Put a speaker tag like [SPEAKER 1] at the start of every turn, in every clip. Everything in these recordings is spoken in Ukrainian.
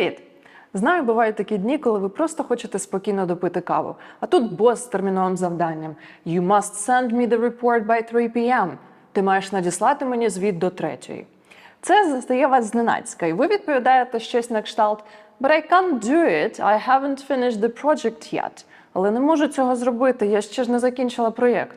[SPEAKER 1] Привіт! Знаю, бувають такі дні, коли ви просто хочете спокійно допити каву. А тут бос з терміновим завданням. You must send me the report by 3 p.m. Ти маєш надіслати мені звіт до третьої. Це застає вас зненацька, і ви відповідаєте щось на кшталт But I can't do it, I haven't finished the project yet. Але не можу цього зробити, я ще ж не закінчила проєкт.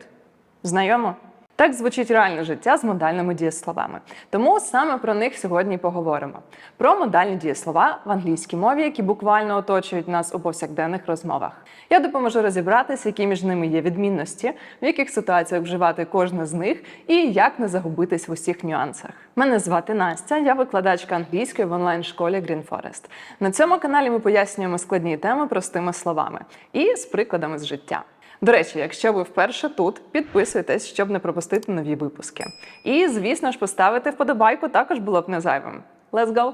[SPEAKER 1] Знайомо? Так звучить реальне життя з модальними дієсловами. Тому саме про них сьогодні поговоримо. Про модальні дієслова в англійській мові, які буквально оточують нас у повсякденних розмовах. Я допоможу розібратися, які між ними є відмінності, в яких ситуаціях вживати кожне з них і як не загубитись в усіх нюансах. Мене звати Настя, я викладачка англійської в онлайн-школі Green Forest. На цьому каналі ми пояснюємо складні теми простими словами і з прикладами з життя. До речі, якщо ви вперше тут, підписуйтесь, щоб не пропустити нові випуски. І, звісно ж, поставити вподобайку також було б не зайвим. Let's go!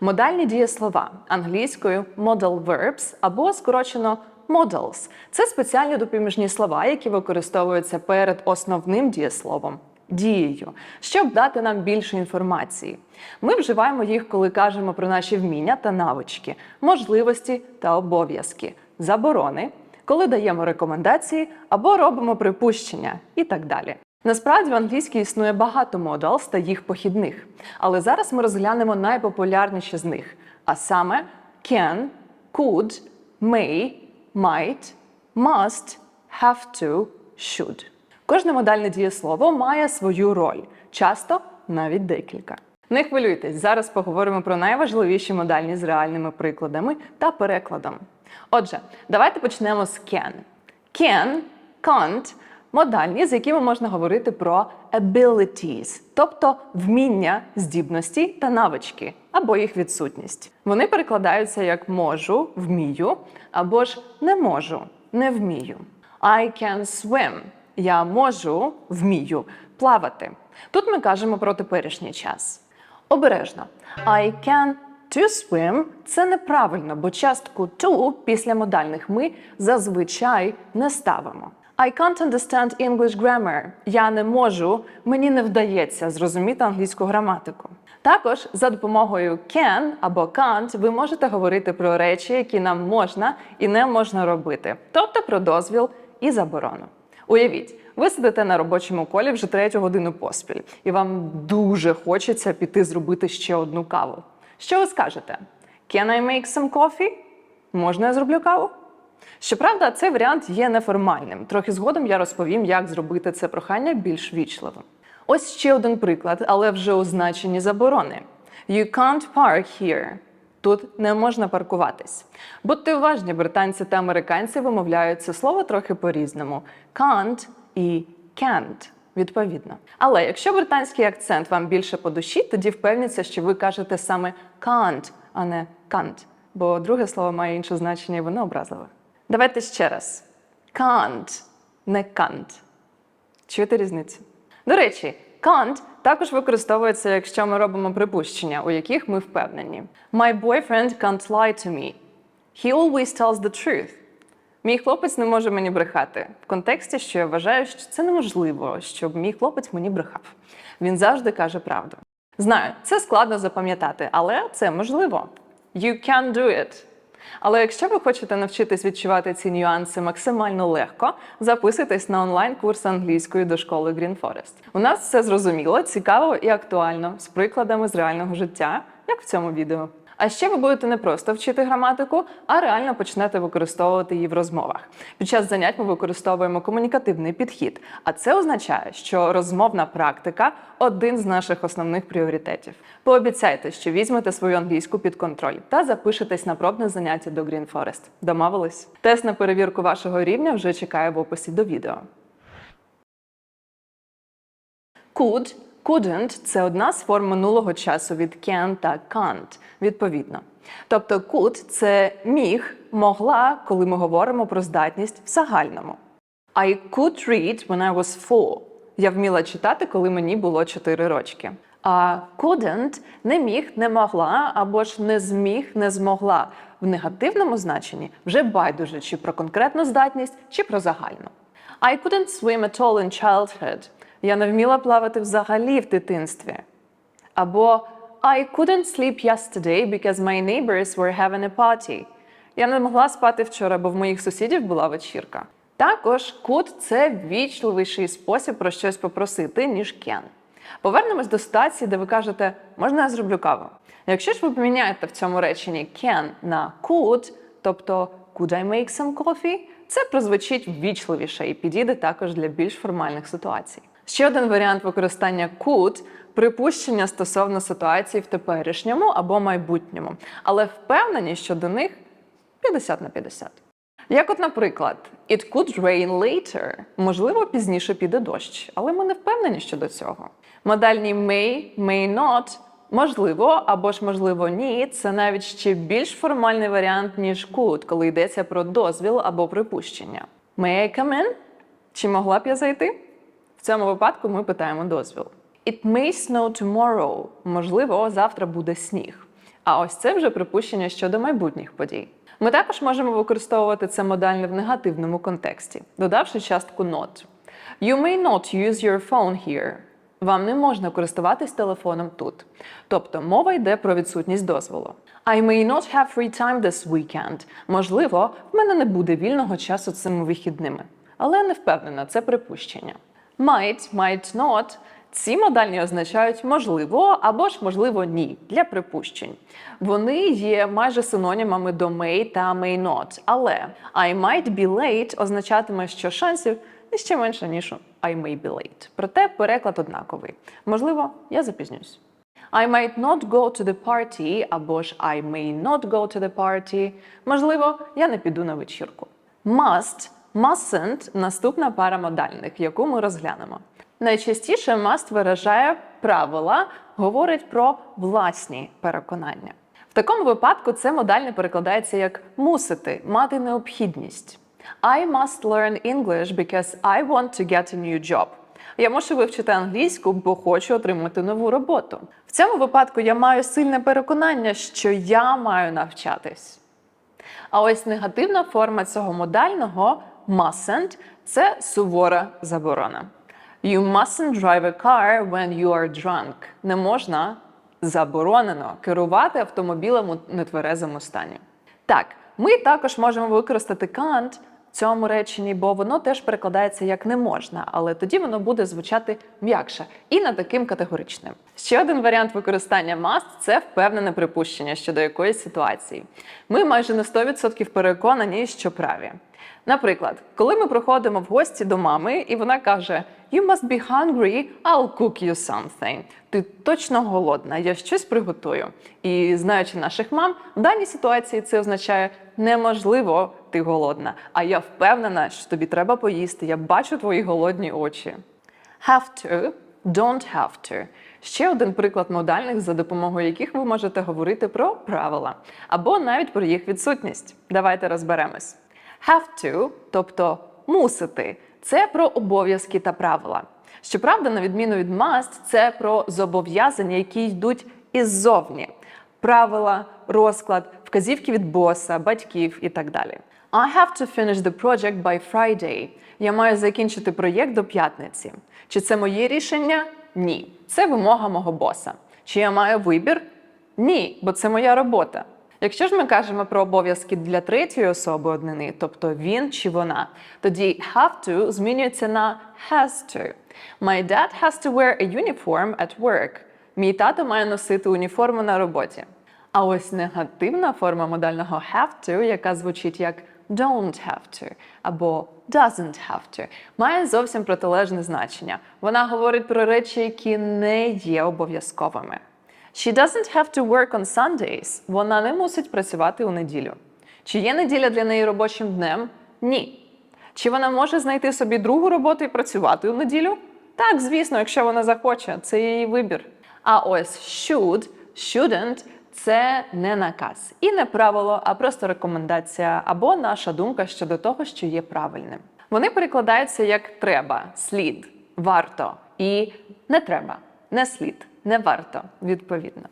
[SPEAKER 1] Модальні дієслова англійською modal verbs або скорочено modals – це спеціальні допоміжні слова, які використовуються перед основним дієсловом. Дією, щоб дати нам більше інформації. Ми вживаємо їх, коли кажемо про наші вміння та навички, можливості та обов'язки, заборони, коли даємо рекомендації або робимо припущення і так далі. Насправді в англійській існує багато modals та їх похідних, але зараз ми розглянемо найпопулярніші з них, а саме can, could, may, might, must, have to, should. Кожне модальне дієслово має свою роль, часто навіть декілька. Не хвилюйтесь, зараз поговоримо про найважливіші модальні з реальними прикладами та перекладом. Отже, давайте почнемо з can. Can, can't – модальні, з якими можна говорити про abilities, тобто вміння, здібності та навички, або їх відсутність. Вони перекладаються як можу, вмію, або ж не можу, не вмію. I can swim. Я можу, вмію плавати. Тут ми кажемо про теперішній час. Обережно. I can to swim це неправильно, бо частку to після модальних ми зазвичай не ставимо. I can't understand English grammar. Я не можу, мені не вдається зрозуміти англійську граматику. Також за допомогою can або can't ви можете говорити про речі, які нам можна і не можна робити, тобто про дозвіл і заборону. Уявіть, ви сидите на робочому колі вже третю годину поспіль, і вам дуже хочеться піти зробити ще одну каву. Що ви скажете? Can I make some coffee? Можна я зроблю каву? Щоправда, цей варіант є неформальним. Трохи згодом я розповім, як зробити це прохання більш вічливим. Ось ще один приклад, але вже у значенні заборони. You can't park here. Тут не можна паркуватись. Будьте уважні, британці та американці вимовляють це слово трохи по-різному: can't і can't, відповідно. Але якщо британський акцент вам більше по душі, тоді впевніться, що ви кажете саме can't, а не can't, бо друге слово має інше значення і воно образливе. Давайте ще раз: can't, не can't. Чуєте різницю? До речі, can't також використовується, якщо ми робимо припущення, у яких ми впевнені. My boyfriend can't lie to me. He always tells the truth. Мій хлопець не може мені брехати. В контексті, що я вважаю, що це неможливо, щоб мій хлопець мені брехав. Він завжди каже правду. Знаю, це складно запам'ятати, але це можливо. You can do it. Але якщо ви хочете навчитись відчувати ці нюанси максимально легко, записуйтесь на онлайн-курс англійської до школи Green Forest. У нас все зрозуміло, цікаво і актуально, з прикладами з реального життя, як в цьому відео. А ще ви будете не просто вчити граматику, а реально почнете використовувати її в розмовах. Під час занять ми використовуємо комунікативний підхід, а це означає, що розмовна практика один з наших основних пріоритетів. Пообіцяйте, що візьмете свою англійську під контроль та запишетесь на пробне заняття до Green Forest. Домовились? Тест на перевірку вашого рівня вже чекає в описі до відео. Could, couldn't – це одна з форм минулого часу від can та can't, відповідно. Тобто could – це міг, могла, коли ми говоримо про здатність в загальному. I could read when I was four. Я вміла читати, коли мені було 4 рочки. А couldn't – не міг, не могла або ж не зміг, не змогла. В негативному значенні вже байдуже чи про конкретну здатність, чи про загальну. I couldn't swim at all in childhood. Я не вміла плавати взагалі в дитинстві. Або I couldn't sleep yesterday because my neighbors were having a party. Я не могла спати вчора, бо в моїх сусідів була вечірка. Також could – це вічливіший спосіб про щось попросити, ніж can. Повернемось до ситуації, де ви кажете, можна я зроблю каву. Якщо ж ви поміняєте в цьому реченні can на could, тобто could I make some coffee, це прозвучить ввічливіше і підійде також для більш формальних ситуацій. Ще один варіант використання could – припущення стосовно ситуації в теперішньому або майбутньому, але впевнені щодо них 50 на 50. Як от, наприклад, it could rain later. Можливо, пізніше піде дощ, але ми не впевнені щодо цього. Модальні may, may not, можливо або ж можливо ні, це навіть ще більш формальний варіант, ніж could, коли йдеться про дозвіл або припущення. May I come in? Чи могла б я зайти? Цьому випадку ми питаємо дозвіл. It may snow tomorrow. Можливо, завтра буде сніг. А ось це вже припущення щодо майбутніх подій. Ми також можемо використовувати це модальне в негативному контексті, додавши частку not. You may not use your phone here. Вам не можна користуватись телефоном тут. Тобто мова йде про відсутність дозволу. I may not have free time this weekend. Можливо, в мене не буде вільного часу цими вихідними. Але не впевнена, це припущення. Might, might not ці модальні означають можливо або ж можливо ні для припущень. Вони є майже синонімами до may та may not. Але I might be late означатиме, що шансів ще менше, ніж I may be late. Проте переклад однаковий. Можливо, я запізнюсь. I might not go to the party або ж I may not go to the party. Можливо, я не піду на вечірку. Must, mustn't – наступна пара модальних, яку ми розглянемо. Найчастіше must виражає правила, говорить про власні переконання. В такому випадку це модальне перекладається як мусити, мати необхідність. I must learn English because I want to get a new job. Я мушу вивчити англійську, бо хочу отримати нову роботу. В цьому випадку я маю сильне переконання, що я маю навчатись. А ось негативна форма цього модального mustn't – це сувора заборона. You mustn't drive a car when you are drunk. Не можна заборонено керувати автомобілем у нетверезому стані. Так, ми також можемо використати can't цьому реченні, бо воно теж перекладається як не можна, але тоді воно буде звучати м'якше і не таким категоричним. Ще один варіант використання must – це впевнене припущення щодо якоїсь ситуації. Ми майже на 100% переконані, що праві. Наприклад, коли ми приходимо в гості до мами, і вона каже: You must be hungry, I'll cook you something. Ти точно голодна, я щось приготую. І знаючи наших мам, в даній ситуації це означає неможливо, ти голодна. А я впевнена, що тобі треба поїсти. Я бачу твої голодні очі. Have to, don't have to. Ще один приклад модальних, за допомогою яких ви можете говорити про правила або навіть про їх відсутність. Давайте розберемось. Have to, тобто мусити, це про обов'язки та правила. Щоправда, на відміну від must, це про зобов'язання, які йдуть іззовні. Правила, розклад, вказівки від боса, батьків і так далі. I have to finish the project by Friday. Я маю закінчити проєкт до п'ятниці. Чи це моє рішення? Ні. Це вимога мого боса. Чи я маю вибір? Ні, бо це моя робота. Якщо ж ми кажемо про обов'язки для третьої особи однини, тобто він чи вона, тоді have to змінюється на has to. My dad has to wear a uniform at work. Мій тато має носити уніформу на роботі. А ось негативна форма модального have to, яка звучить як don't have to або doesn't have to, має зовсім протилежне значення. Вона говорить про речі, які не є обов'язковими. She doesn't have to work on Sundays. Вона не мусить працювати у неділю. Чи є неділя для неї робочим днем? Ні. Чи вона може знайти собі другу роботу і працювати у неділю? Так, звісно, якщо вона захоче, це її вибір. А ось should, shouldn't – це не наказ і не правило, а просто рекомендація або наша думка щодо того, що є правильним. Вони перекладаються як треба, слід, варто і не треба, не слід, не варто, відповідно.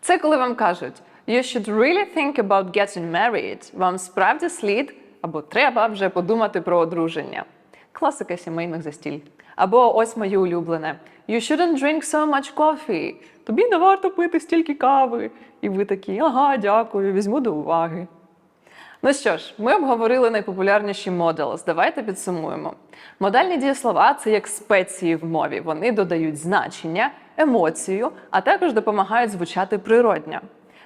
[SPEAKER 1] Це коли вам кажуть You should really think about getting married. Вам справді слід або треба вже подумати про одруження. Класика сімейних застіль. Або ось моє улюблене. You shouldn't drink so much coffee. Тобі не варто пити стільки кави. І ви такі, ага, дякую, візьму до уваги. Ну що ж, ми обговорили найпопулярніші modules. Давайте підсумуємо. Модальні дієслова це як спеції в мові. Вони додають значення, емоцію, а також допомагають звучати природньо.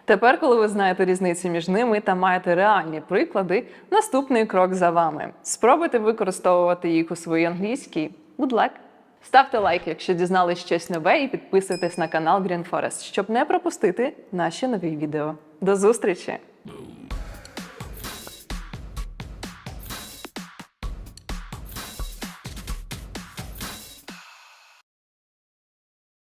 [SPEAKER 1] Тепер, коли ви знаєте різницю між ними та маєте реальні приклади, наступний крок за вами. Спробуйте використовувати їх у своїй англійській. Good luck! Ставте лайк, якщо дізнались щось нове, і підписуйтесь на канал Green Forest, щоб не пропустити наші нові відео. До зустрічі!